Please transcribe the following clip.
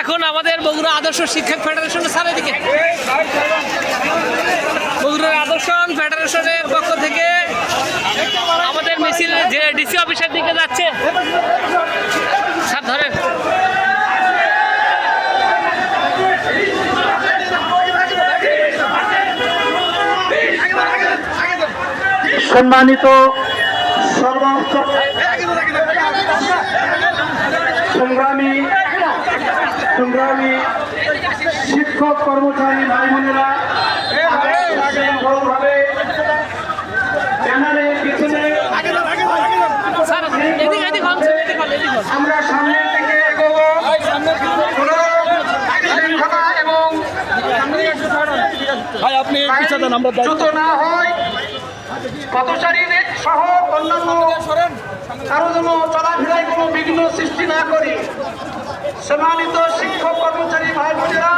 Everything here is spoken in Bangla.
এখন আমাদের বগুড়া আদর্শ শিক্ষক ফেডারেশনের স্যার এদিকে। বগুড়ার আদর্শ ফেডারেশনের পক্ষ থেকে আমাদের মিছিল যে ডিসি অফিসের দিকে যাচ্ছে। সম্মানিত সর্ব সংগ্রামী সংগ্রামী শিক্ষক কর্মচারী ভাই বোনেরা ভাবে ব্যানারের পিছনে স্যার এদিকে এদিকে হন স্যার, এদিকে হন, এদিকে হন। আমরা এবং আপনি দেন দ্রুত না হয় সহ অন্যান্য কারও কোনো বিঘ্ন সৃষ্টি না করি। সম্মানিত শিক্ষক কর্মচারী ভাই বোনেরা